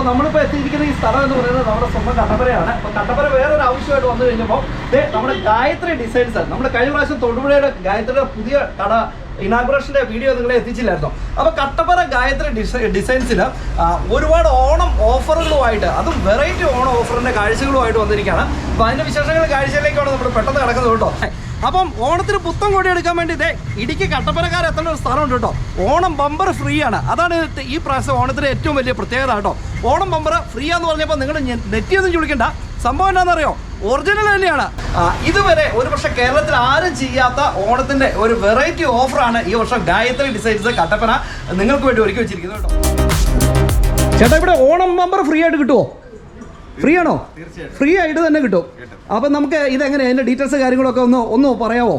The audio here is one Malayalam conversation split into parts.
അപ്പോൾ നമ്മളിപ്പോൾ എത്തിയിരിക്കുന്ന ഈ സ്ഥലം എന്ന് പറയുന്നത് നമ്മുടെ സ്വന്തം കട്ടപ്പനയാണ്. അപ്പോൾ കട്ടപ്പന വേറൊരു ആവശ്യമായിട്ട് വന്നു കഴിഞ്ഞപ്പോൾ നമ്മുടെ ഗായത്രി ഡിസൈൻസ് ആണ്. നമ്മുടെ കഴിഞ്ഞ പ്രാവശ്യം തൊടുപുഴയുടെ ഗായത്രിയുടെ പുതിയ കട ഇനാഗ്രേഷന്റെ വീഡിയോ നിങ്ങളെ എത്തിച്ചില്ലായിരുന്നു. അപ്പോൾ കട്ടപ്പന ഗായത്രി ഡിസൈ ഡിസൈൻസിൽ ഒരുപാട് ഓണം ഓഫറുകളുമായിട്ട് അതും വെറൈറ്റി ഓണം ഓഫറിന്റെ കാഴ്ചകളുമായിട്ട് വന്നിരിക്കുകയാണ്. അപ്പോൾ അതിന്റെ വിശേഷങ്ങൾ കാഴ്ചയിലേക്കാണ് നമ്മൾ പെട്ടെന്ന് കിടക്കുന്നത് കേട്ടോ. അപ്പം ഓണത്തിന് പുത്തൻ കൊടി എടുക്കാൻ വേണ്ടി ഇതേ ഇടുക്കി കട്ടപ്പനക്കാർ എത്തേണ്ട ഒരു സ്ഥലമുണ്ട് കേട്ടോ. ഓണം ബമ്പർ ഫ്രീ ആണ്. അതാണ് ഈ പ്രാവശ്യം ഓണത്തിന് ഏറ്റവും വലിയ പ്രത്യേകത കേട്ടോ. ഓണം ബമ്പർ ഫ്രീ ആന്ന് പറഞ്ഞപ്പോൾ നിങ്ങൾ നെറ്റിയൊന്നും ചുളിക്കണ്ട. സംഭവം എന്താണെന്നറിയോ? ഒറിജിനൽ തന്നെയാണ്. ഇതുവരെ ഒരു പക്ഷേ കേരളത്തിൽ ആരും ചെയ്യാത്ത ഓണത്തിന്റെ ഒരു വെറൈറ്റി ഓഫറാണ് ഈ വർഷം ഗായത്രി ഡിസൈൻസ് കട്ടപ്പന. നിങ്ങൾക്ക് വേണ്ടി ഒരുക്കി വെച്ചിരിക്കുന്നത് കേട്ടോ. ചേട്ടാ ഇവിടെ ഓണം ബമ്പർ ഫ്രീ ആയിട്ട് കിട്ടുമോ ഫ്രീ ആണോ ഫ്രീ ആയിട്ട് തന്നെ കിട്ടും. അപ്പം നമുക്ക് ഇതെങ്ങനെ അതിന്റെ ഡീറ്റെയിൽസ് കാര്യങ്ങളൊക്കെ ഒന്ന് ഒന്ന് പറയാവോ?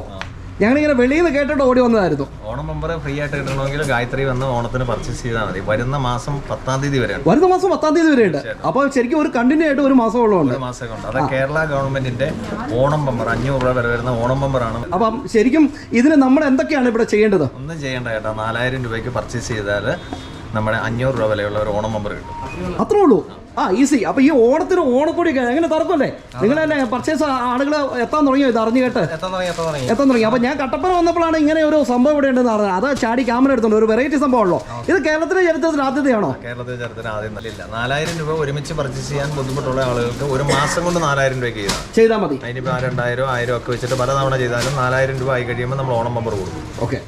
ഞങ്ങളിങ്ങനെ വെളിയിൽ നിന്ന് കേട്ടിട്ട് ഓടി വന്നതായിരുന്നു. ഓണം മെമ്പർ ഫ്രീ ആയിട്ട് കിട്ടണമെങ്കിൽ ഗായത്രി വന്ന് ഓണത്തിന് പർച്ചേസ് ചെയ്താൽ മതി. വരുന്ന മാസം പത്താം തീയതി വരെയാണ്. വരുന്ന മാസം പത്താം തീയതി വരെ ഉണ്ട് അപ്പോൾ ശരിക്കും ഒരു കണ്ടിന്യൂ ആയിട്ട് ഒരു മാസം മാസമുള്ളതുണ്ട് ഒരു മാസം കൊണ്ട് അത് കേരള ഗവൺമെന്റിന്റെ ഓണം ബമ്പർ അഞ്ഞൂറ് രൂപ വരെ വരുന്ന ഓണം ബമ്പറാണ് അപ്പം ശരിക്കും ഇതിന് നമ്മൾ എന്തൊക്കെയാണ് ഇവിടെ ചെയ്യേണ്ടത്? ഒന്നും ചെയ്യേണ്ട കേട്ടോ. നാലായിരം രൂപയ്ക്ക് പർച്ചേസ് ചെയ്താൽ നമ്മുടെ അഞ്ഞൂറ് രൂപ വിലയുള്ള ഒരു ഓണം നമ്പർ കിട്ടും. അത്രേ ഉള്ളൂ? ആ ഈസി അപ്പൊ ഈ ഓണത്തിന് ഓണക്കൂടി എങ്ങനെ തറക്കല്ലേ നിങ്ങളല്ലേ പർച്ചേസ് ആളുകൾ എത്താൻ തുടങ്ങിയോ ഇത് അറിഞ്ഞു കേട്ട്? എത്താൻ തുടങ്ങി അപ്പൊ ഞാൻ കട്ടപ്പന വന്നപ്പോഴാണ് ഇങ്ങനെ ഒരു സംഭവം ഇവിടെ ഉണ്ടെന്ന് പറഞ്ഞത്. അത് ചാടി ക്യാമറ എടുത്തുണ്ട് ഒരു വെറൈറ്റി സംഭവമാണല്ലോ ഇത് കേരളത്തിലെ ചരിത്രത്തിൽ ആദ്യത്തെയാണോ? കേരളത്തിലെ ചരിത്രത്തിൽ ആദ്യം നല്ലില്ല നാലായിരം രൂപ ഒരുമിച്ച് പർച്ചേസ് ചെയ്യാൻ ബുദ്ധിമുട്ടുള്ള ആളുകൾക്ക് ഒരു മാസം കൊണ്ട് നാലായിരം രൂപ ചെയ്താൽ ചെയ്താൽ മതി. അതിനിപ്പോ രണ്ടായിരം ആയിരം ഒക്കെ വെച്ചിട്ട് പല തവണ ചെയ്താലും നാലായിരം രൂപ ആയി കഴിയുമ്പോൾ നമ്മൾ ഓണം നമ്പർ കൊടുക്കും. ഓക്കെ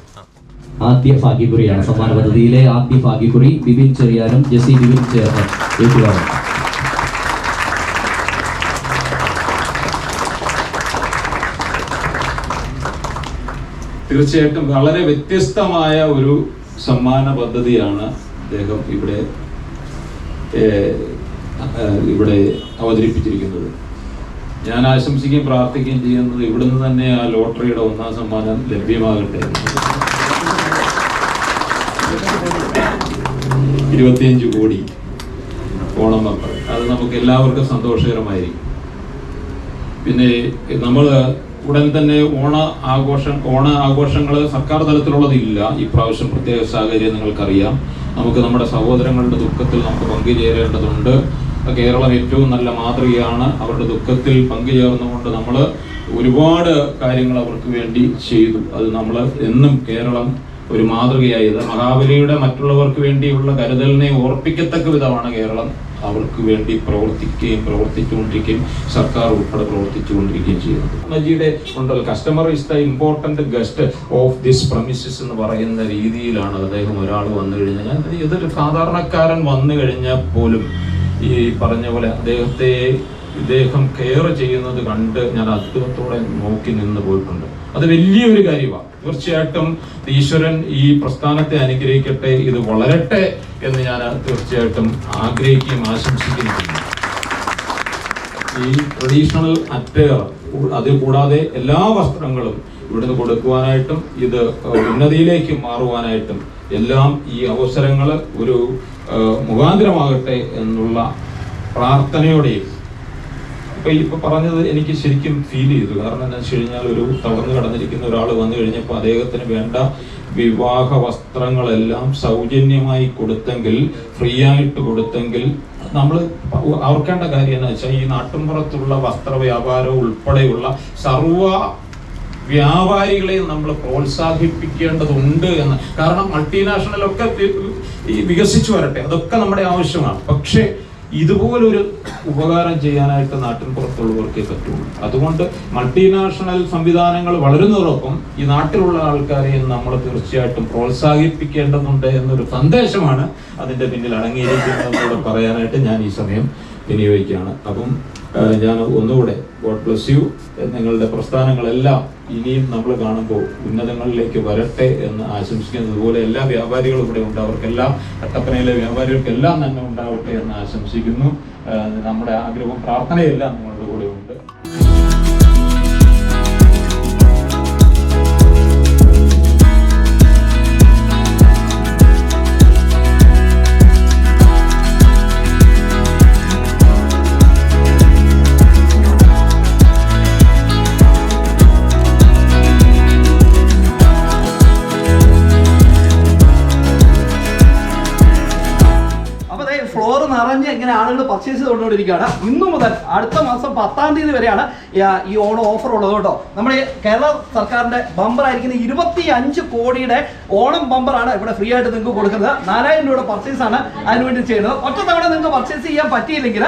ആദ്യ ഭാഗ്യക്കുറിയാണ്. സമ്മാന പദ്ധതിയിലെ ആദ്യ ഭാഗ്യക്കുറി ബിബിൻ ചെറിയാനും ജെസി ബിബിൻ ചേർന്ന് തീർച്ചയായിട്ടും വളരെ വ്യത്യസ്തമായ ഒരു സമ്മാന പദ്ധതിയാണ് അദ്ദേഹം ഇവിടെ ഇവിടെ അവതരിപ്പിച്ചിരിക്കുന്നത്. ഞാൻ ആശംസിക്കുകയും പ്രാർത്ഥിക്കുകയും ചെയ്യുന്നത് ഇവിടുന്ന് തന്നെ ആ ലോട്ടറിയുടെ ഒന്നാം സമ്മാനം ലഭ്യമാകട്ടെ. ഇരുപത്തിയഞ്ച് കോടി ഓണം നമ്പർ അത് നമുക്ക് എല്ലാവർക്കും സന്തോഷകരമായിരിക്കും. പിന്നെ നമ്മൾ ഉടൻ തന്നെ ഓണ ആഘോഷം ഓണ ആഘോഷങ്ങൾ സർക്കാർ തലത്തിലുള്ളതില്ല. ഇപ്രാവശ്യം പ്രത്യേക സാഹചര്യം നിങ്ങൾക്കറിയാം. നമുക്ക് നമ്മുടെ സഹോദരങ്ങളുടെ ദുഃഖത്തിൽ നമുക്ക് പങ്കുചേരേണ്ടതുണ്ട്. കേരളം ഏറ്റവും നല്ല മാതൃകയാണ്. അവരുടെ ദുഃഖത്തിൽ പങ്കുചേർന്നുകൊണ്ട് നമ്മൾ ഒരുപാട് കാര്യങ്ങൾ അവർക്ക് വേണ്ടി ചെയ്തു. അത് നമ്മൾ എന്നും കേരളം ഒരു മാതൃകയായത്. മഹാബലിയുടെ മറ്റുള്ളവർക്ക് വേണ്ടിയുള്ള കരുതലിനെ ഓർപ്പിക്കത്തക്ക വിധമാണ് കേരളം. അവർക്ക് വേണ്ടി പ്രവർത്തിക്കുകയും പ്രവർത്തിച്ചുകൊണ്ടിരിക്കുകയും സർക്കാർ ഉൾപ്പെടെ പ്രവർത്തിച്ചുകൊണ്ടിരിക്കുകയും ചെയ്യുന്നത്. മജിയുടെ ഉണ്ടല്ലോ customer is the important guest of this premises എന്ന് പറയുന്ന രീതിയിലാണ് അദ്ദേഹം ഒരാൾ വന്നു കഴിഞ്ഞാൽ. ഇതൊരു സാധാരണക്കാരൻ വന്നു കഴിഞ്ഞാൽ പോലും ഈ പറഞ്ഞ പോലെ അദ്ദേഹത്തെ ഇദ്ദേഹം കെയർ ചെയ്യുന്നത് കണ്ട് ഞാൻ അത്ഭുതത്തോടെ നോക്കി നിന്ന് പോയിട്ടുണ്ട്. അത് വലിയൊരു കാര്യമാണ്. തീർച്ചയായിട്ടും ഈശ്വരൻ ഈ പ്രസ്ഥാനത്തെ അനുഗ്രഹിക്കട്ടെ ഇത് വളരട്ടെ എന്ന് ഞാൻ തീർച്ചയായിട്ടും ആഗ്രഹിക്കുകയും ആശംസിക്കുകയും ഈ ട്രഡീഷണൽ അറ്റയർ അതിൽ കൂടാതെ എല്ലാ വസ്ത്രങ്ങളും ഇവിടുന്ന് കൊടുക്കുവാനായിട്ടും ഇത് ഉന്നതിയിലേക്ക് മാറുവാനായിട്ടും എല്ലാം ഈ അവസരങ്ങൾ ഒരു മുഖാന്തരമാകട്ടെ എന്നുള്ള പ്രാർത്ഥനയോടെയും ഇപ്പൊ ഇപ്പൊ പറഞ്ഞത് എനിക്ക് ശരിക്കും ഫീൽ ചെയ്തു. കാരണം എന്താ വെച്ച് കഴിഞ്ഞാൽ ഒരു തളർന്നു കടന്നിരിക്കുന്ന ഒരാൾ വന്നു കഴിഞ്ഞപ്പോൾ അദ്ദേഹത്തിന് വേണ്ട വിവാഹ വസ്ത്രങ്ങളെല്ലാം സൗജന്യമായി കൊടുത്തെങ്കിൽ ഫ്രീ ആയിട്ട് കൊടുത്തെങ്കിൽ നമ്മൾ ഓർക്കേണ്ട കാര്യം എന്ന് വെച്ചാൽ ഈ നാട്ടിൻപുറത്തുള്ള വസ്ത്ര വ്യാപാരം ഉൾപ്പെടെയുള്ള സർവ വ്യാപാരികളെയും നമ്മൾ പ്രോത്സാഹിപ്പിക്കേണ്ടതുണ്ട് എന്ന്. കാരണം ഈ വികസിച്ചു വരട്ടെ. അതൊക്കെ നമ്മുടെ ആവശ്യമാണ്. പക്ഷേ ഇതുപോലൊരു ഉപകാരം ചെയ്യാനായിട്ട് നാട്ടിൻ പുറത്തുള്ളവർക്കേ പറ്റുള്ളൂ. അതുകൊണ്ട് മൾട്ടിനാഷണൽ സംവിധാനങ്ങൾ വളരുന്നതോടൊപ്പം ഈ നാട്ടിലുള്ള ആൾക്കാരെയും നമ്മൾ തീർച്ചയായിട്ടും പ്രോത്സാഹിപ്പിക്കേണ്ടതുണ്ട് എന്നൊരു സന്ദേശമാണ് അതിന്റെ പിന്നിൽ അടങ്ങിയിരിക്കുന്നതെന്നൂടെ പറയാനായിട്ട് ഞാൻ ഈ സമയം വിനിയോഗിക്കുകയാണ്. അപ്പം ഞാൻ ഒന്നുകൂടെ ഗോഡ് ബ്ലസ് യു. നിങ്ങളുടെ പ്രസ്ഥാനങ്ങളെല്ലാം ഇനിയും നമ്മൾ കാണുമ്പോൾ ഉന്നതങ്ങളിലേക്ക് വരട്ടെ എന്ന് ആശംസിക്കുന്നത് പോലെ എല്ലാ വ്യാപാരികളും ഇവിടെ ഉണ്ട്. അവർക്കെല്ലാം കട്ടപ്പനയിലെ വ്യാപാരികൾക്കെല്ലാം തന്നെ ഉണ്ടാവട്ടെ എന്ന് ആശംസിക്കുന്നു. നമ്മുടെ ആഗ്രഹവും പ്രാർത്ഥനയെല്ലാം നിങ്ങളുടെ കൂടെ പർച്ചേസ് ചെയ്തുകൊണ്ടിരിക്കുകയാണ് ഇന്നു മുതൽ അടുത്ത മാസം പത്താം തീയതി വരെയാണ് ഈ- ഓണ ഓഫർ ഉള്ളത് കേട്ടോ. നമ്മുടെ കേരള സർക്കാരിന്റെ ബമ്പർ ആയിരിക്കുന്ന ഇരുപത്തി അഞ്ച് കോടിയുടെ ഓണം ബമ്പറാണ് ഇവിടെ ഫ്രീ ആയിട്ട് നിങ്ങൾക്ക് കൊടുക്കുന്നത്. നാലായിരം രൂപയുടെ പർച്ചേസ് ആണ് അതിനുവേണ്ടി ചെയ്യുന്നത്. ഒറ്റ തവണ നിങ്ങൾക്ക് പർച്ചേസ് ചെയ്യാൻ പറ്റിയില്ലെങ്കിൽ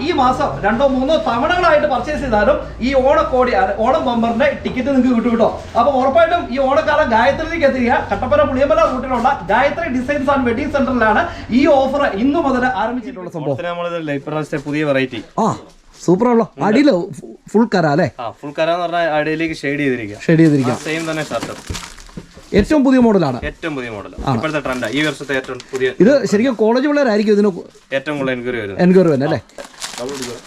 ഈ മാസം രണ്ടോ മൂന്നോ തവണകളായിട്ട് പർച്ചേസ് ചെയ്താലും ഈ ഓണ കോടി ഓണം ബമ്പറിന്റെ ടിക്കറ്റ് നിങ്ങൾക്ക് കിട്ടും കേട്ടോ. അപ്പൊ ഉറപ്പായിട്ടും ഈ ഓണക്കാലം ഗായത്രിയിലേക്ക് എത്തിക്കുക. കട്ടപ്പന പുളിയമ്പല റൂട്ടിലുള്ള ഗായത്രി ഡിസൈൻസ് ആൻഡ് വെഡിങ് സെന്ററിലാണ് ഈ ഓഫർ ഇന്നു മുതൽ ആരംഭിച്ചിട്ടുള്ള സംഭവം. നമ്മളിത് പുതിയ വെറൈറ്റി ആ സൂപ്പർ ആണല്ലോ അടിയിലോ ഫുൾ കര അല്ലേ? ആ ഫുൾ കര എന്ന് പറഞ്ഞാൽ അടിയിലേക്ക് ഷെയ്ഡ് ചെയ്തിരിക്കുക. ഷെയ്ഡ് ചെയ്തിരിക്കുക. സെയിം തന്നെ ഷർട്ട് ഏറ്റവും പുതിയ മോഡലാണ്. ഏറ്റവും പുതിയ മോഡൽ ഇപ്പോഴത്തെ ട്രെൻഡ് ഈ വർഷത്തെ ഏറ്റവും പുതിയ ഇത് ശരിക്കും കോളേജ് പിള്ളേരായിരിക്കും ഇതിന് ഏറ്റവും കൂടുതൽ എൻക്വയറി വരുന്നത്. എൻക്വയറി വരുന്നത് അല്ലേ?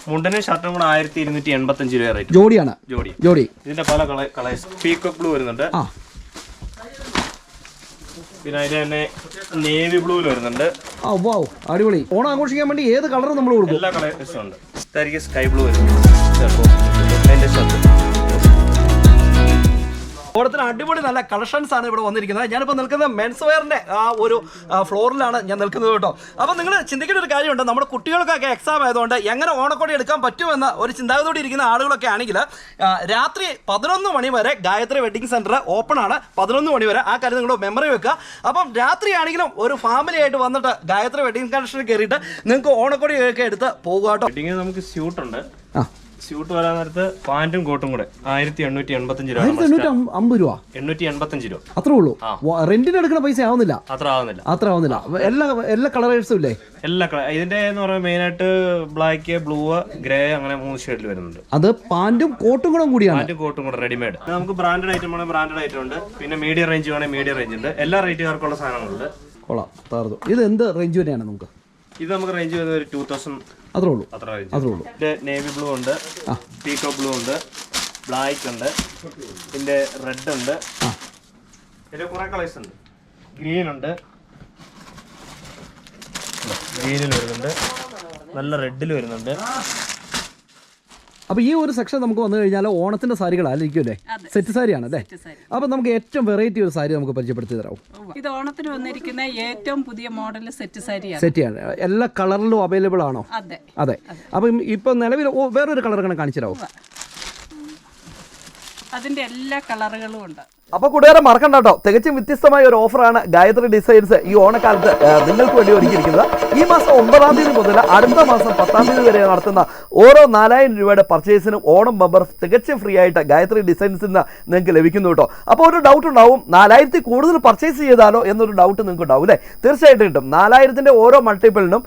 മുണ്ടനും ഷർട്ടും കൂടെ ആയിരത്തി ഇരുന്നൂറ്റി എൺപത്തഞ്ച് രൂപ റേറ്റ് ജോഡിയാണ്. ജോഡി. ജോഡി. ഇതിന്റെ പല കളേഴ്സ് പീക്കോക്ക് ബ്ലൂ വരുന്നുണ്ട്. ആ. പിന്നെ അതിന് തന്നെ നേവി ബ്ലൂവിൽ വരുന്നുണ്ട്. ആ അടിപൊളി. ഓണം ആഘോഷിക്കാൻ വേണ്ടി ഏത് കളറും നമ്മൾ കൊടുക്കും. എല്ലാ കളേഴ്സും ഉണ്ട്. സ്കൈ ബ്ലൂ വരുന്നുണ്ട് ഷർട്ട്. ഓണത്തിന് അടിപൊളി നല്ല കളക്ഷൻസ് ആണ് ഇവിടെ വന്നിരിക്കുന്നത്. ഞാനിപ്പോൾ നിൽക്കുന്നത് മെൻസ് വെയറിന്റെ ആ ഒരു ഫ്ലോറിലാണ് ഞാൻ നിൽക്കുന്നത് കേട്ടോ. അപ്പോൾ നിങ്ങൾ ചിന്തിക്കേണ്ട ഒരു കാര്യമുണ്ട്. നമ്മുടെ കുട്ടികൾക്കൊക്കെ എക്സാം ആയതുകൊണ്ട് എങ്ങനെ ഓണക്കോടി എടുക്കാൻ പറ്റുമെന്ന ഒരു ചിന്താഗതിയോടെ ഇരിക്കുന്ന ആളുകളൊക്കെ ആണെങ്കിൽ രാത്രി പതിനൊന്ന് മണി വരെ ഗായത്രി വെഡിങ് സെന്റർ ഓപ്പൺ ആണ്. പതിനൊന്ന് മണി വരെ ആ കാര്യം നിങ്ങൾ മെമ്മറി വെക്കുക. അപ്പം രാത്രി ആണെങ്കിലും ഒരു ഫാമിലി ആയിട്ട് വന്നിട്ട് ഗായത്രി വെഡിങ് കളക്ഷനിൽ കയറിയിട്ട് നിങ്ങൾക്ക് ഓണക്കോടി ഒക്കെ എടുത്ത് പോകുക കേട്ടോ. വെഡിങ് നമുക്ക് സ്യൂട്ടുണ്ട് ആ. സ്യൂട്ട് വരാൻ നേരത്ത് പാന്റും കോട്ടും കൂടെ. ആയിരത്തി എണ്ണൂറ്റി എൺപത്തഞ്ച് രൂപ ആയിരത്തി എണ്ണൂറ്റി അമ്പ- അമ്പത് രൂപ? എണ്ണൂറ്റി എൺപത്തഞ്ച് രൂപ. അത്രേ ഉള്ളൂ? റെന്റിന് എടുക്കുന്ന പൈസ ആവുന്നില്ല? അത്ര ആവുന്നില്ല. അത്ര ആവുന്നില്ല. എല്ലാ എല്ലാ കളറേഴ്സും ഇല്ലേ? എല്ലാ കളർ ഇതിന്റെ എന്ന് പറയുമ്പോൾ മെയിൻ ആയിട്ട് ബ്ലാക്ക് ബ്ലൂ ഗ്രേ അങ്ങനെ മൂന്ന് ഷെയ്ഡിൽ വരുന്നുണ്ട്. അത് പാന്റും കോട്ടും കൂടെ കൂടിയാണ്. പാന്റും കോട്ടും കൂടെ റെഡിമെയ്ഡ് നമുക്ക് ബ്രാൻഡഡ് ഐറ്റം ആണെങ്കിൽ ബ്രാൻഡഡ് ഐറ്റം ഉണ്ട്. പിന്നെ മീഡിയം റേഞ്ച് വേണമെങ്കിൽ മീഡിയം റേഞ്ച് ഉണ്ട്. എല്ലാ റേറ്റുകാർക്കുള്ള സാധനങ്ങളുണ്ട്. കൊള്ളാം. താർന്നു ഇത് എന്ത് റേഞ്ച് വരെയാണ് നമുക്ക്? ഇത് നമുക്ക് റേഞ്ച് വരുന്നത് ഒരു ടൂ തൗസൻഡ് അത്രേ ഉള്ളൂ. അത്ര റേഞ്ച് അത്രേ ഉള്ളൂ. ഇതിന്റെ നേവി ബ്ലൂ ഉണ്ട് പീക്കോ ബ്ലൂ ഉണ്ട് ബ്ലാക്ക് ഉണ്ട് ഇതിന്റെ റെഡ് ഉണ്ട്. ഇതിൽ കുറെ കളേഴ്സ് ഉണ്ട്. ഗ്രീൻ ഉണ്ട്. ഗ്രീനിൽ വരുന്നുണ്ട്. നല്ല റെഡിൽ വരുന്നുണ്ട്. അപ്പൊ ഈ ഒരു സെക്ഷൻ നമുക്ക് വന്നു കഴിഞ്ഞാൽ ഓണത്തിന്റെ സാരികളായിരിക്കും അല്ലേ സെറ്റ് സാരിയാണ് അല്ലേ? അപ്പൊ നമുക്ക് ഏറ്റവും വെറൈറ്റി ഒരു സാരി നമുക്ക് പരിചയപ്പെടുത്തി തരാം. ഇത് ഓണത്തിന് വന്നിരിക്കുന്ന ഏറ്റവും പുതിയ മോഡൽ സെറ്റ് സാരിയാണ്. സെറ്റ് ആണ്. എല്ലാ കളറിലും അവൈലബിൾ ആണോ? അതെ. അപ്പം ഇപ്പൊ നിലവിൽ വേറൊരു കളർ കണക്ക് കാണിച്ചു തരാമോ അതിന്റെ എല്ലാ കളറുകളും ഉണ്ട്. അപ്പൊ കൂട്ടുകാരെ മറക്കണ്ട കേട്ടോ. തികച്ചും വ്യത്യസ്തമായ ഒരു ഓഫറാണ് ഗായത്രി ഡിസൈൻസ് ഈ ഓണക്കാലത്ത് നിങ്ങൾക്ക് വേണ്ടി ഒരുക്കിയിരിക്കുന്നത്. ഈ മാസം ഒമ്പതാം തീയതി മുതൽ അടുത്ത മാസം പത്താം തീയതി വരെ നടത്തുന്ന ഓരോ നാലായിരം രൂപയുടെ പർച്ചേസിനും ഓണം ബമ്പർ തികച്ചും ഫ്രീ ആയിട്ട് ഗായത്രി ഡിസൈൻസിൽ നിന്ന് നിങ്ങൾക്ക് ലഭിക്കുന്നു കേട്ടോ. അപ്പോൾ ഒരു ഡൗട്ട് ഉണ്ടാവും നാലായിരത്തി കൂടുതൽ പർച്ചേസ് ചെയ്താലോ എന്നൊരു ഡൗട്ട് നിങ്ങൾക്ക് ഉണ്ടാവും അല്ലേ? തീർച്ചയായിട്ടും കിട്ടും. നാലായിരത്തിന്റെ ഓരോ മൾട്ടിപ്പിളിനും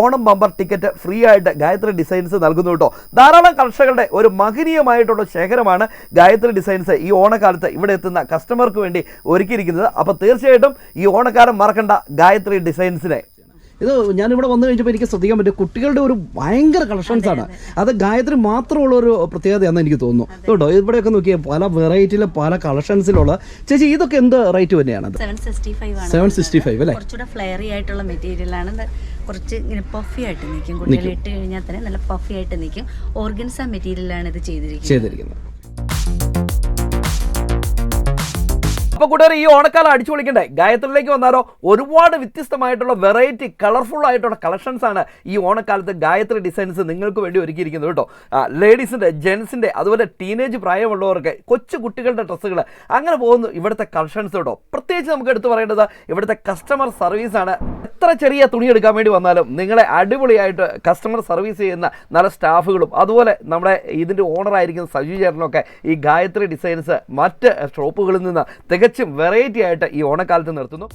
ഓണം ബമ്പർ ടിക്കറ്റ് ഫ്രീ ആയിട്ട് ഗായത്രി ഡിസൈൻസ് നൽകുന്നു കേട്ടോ. ധാരാളം കർഷകരുടെ ഒരു മഹനീയമായിട്ടുള്ള ശേഖരമാണ് ഗായത്രി ഡിസൈൻസ് ഈ ഓണക്കാലത്ത് ഇവിടെ എത്തുന്ന കസ്റ്റമർക്ക് വേണ്ടി ഒരുക്കിയിരിക്കുന്നത്. അപ്പോൾ തീർച്ചയായിട്ടും ഈ ഓണക്കാലം മറക്കണ്ട ഗായത്രി ഡിസൈൻസിനെ. ഇത് ഞാനിവിടെ വന്നു കഴിഞ്ഞപ്പോൾ എനിക്ക് ശ്രദ്ധിക്കാൻ പറ്റും കുട്ടികളുടെ ഒരു ഭയങ്കര കളക്ഷൻസ് ആണ്. അത് ഗായത്രി മാത്രമുള്ള ഒരു പ്രത്യേകതയാണെന്ന് എനിക്ക് തോന്നുന്നു. കേട്ടോ ഇവിടെയൊക്കെ നോക്കിയാൽ പല വെറൈറ്റിയിലെ പല കളക്ഷൻസിലുള്ള ചേച്ചി ഇതൊക്കെ എന്ത് റേറ്റ് തന്നെയാണ് സെവൻ സിക്സ്റ്റി ഫൈവ് അല്ലേ? കുറച്ചുകൂടെ ഫ്ലെയറി ആയിട്ടുള്ള മെറ്റീരിയൽ ആണ്. ഇത് കുറച്ച് ഇങ്ങനെ പഫി ആയിട്ട് നിൽക്കും. കുട്ടികൾ ഇട്ട് കഴിഞ്ഞാൽ തന്നെ നല്ല പഫി ആയിട്ട് നിൽക്കും. ഓർഗൻസ മെറ്റീരിയലാണ് ഇത് ചെയ്തിരിക്കുന്നത്. ചെയ്തിരിക്കുന്നത്. അപ്പൊ കൂട്ടുകാർ ഈ ഓണക്കാലം അടിച്ചു പൊളിക്കണ്ടേ? ഗായത്രിയിലേക്ക് വന്നാലോ? ഒരുപാട് വ്യത്യസ്തമായിട്ടുള്ള വെറൈറ്റി കളർഫുൾ ആയിട്ടുള്ള കളക്ഷൻസ് ആണ് ഈ ഓണക്കാലത്ത് ഗായത്രി ഡിസൈൻസ് നിങ്ങൾക്ക് വേണ്ടി ഒരുക്കിയിരിക്കുന്നത് കേട്ടോ. ലേഡീസിന്റെ ജെൻസിന്റെ അതുപോലെ ടീനേജ് പ്രായമുള്ളവർക്ക് കൊച്ചു കുട്ടികളുടെ ഡ്രസ്സുകൾ അങ്ങനെ പോകുന്നു ഇവിടുത്തെ കളക്ഷൻസ് കേട്ടോ. പ്രത്യേകിച്ച് നമുക്ക് എടുത്തു പറയേണ്ടത് ഇവിടുത്തെ കസ്റ്റമർ സർവീസ് ആണ്. എത്ര ചെറിയ തുണി എടുക്കാൻ വേണ്ടി വന്നാലും നിങ്ങളെ അടിപൊളിയായിട്ട് കസ്റ്റമർ സർവീസ് ചെയ്യുന്ന നല്ല സ്റ്റാഫുകളും അതുപോലെ നമ്മുടെ ഇതിന്റെ ഓണറായിരിക്കുന്ന സജു ചേട്ടനൊക്കെ ഈ ഗായത്രി ഡിസൈൻസ് മറ്റ് ഷോപ്പുകളിൽ നിന്ന് തികച്ചും വെറൈറ്റി ആയിട്ട് ഈ ഓണക്കാലത്ത് നിർത്തുന്നു.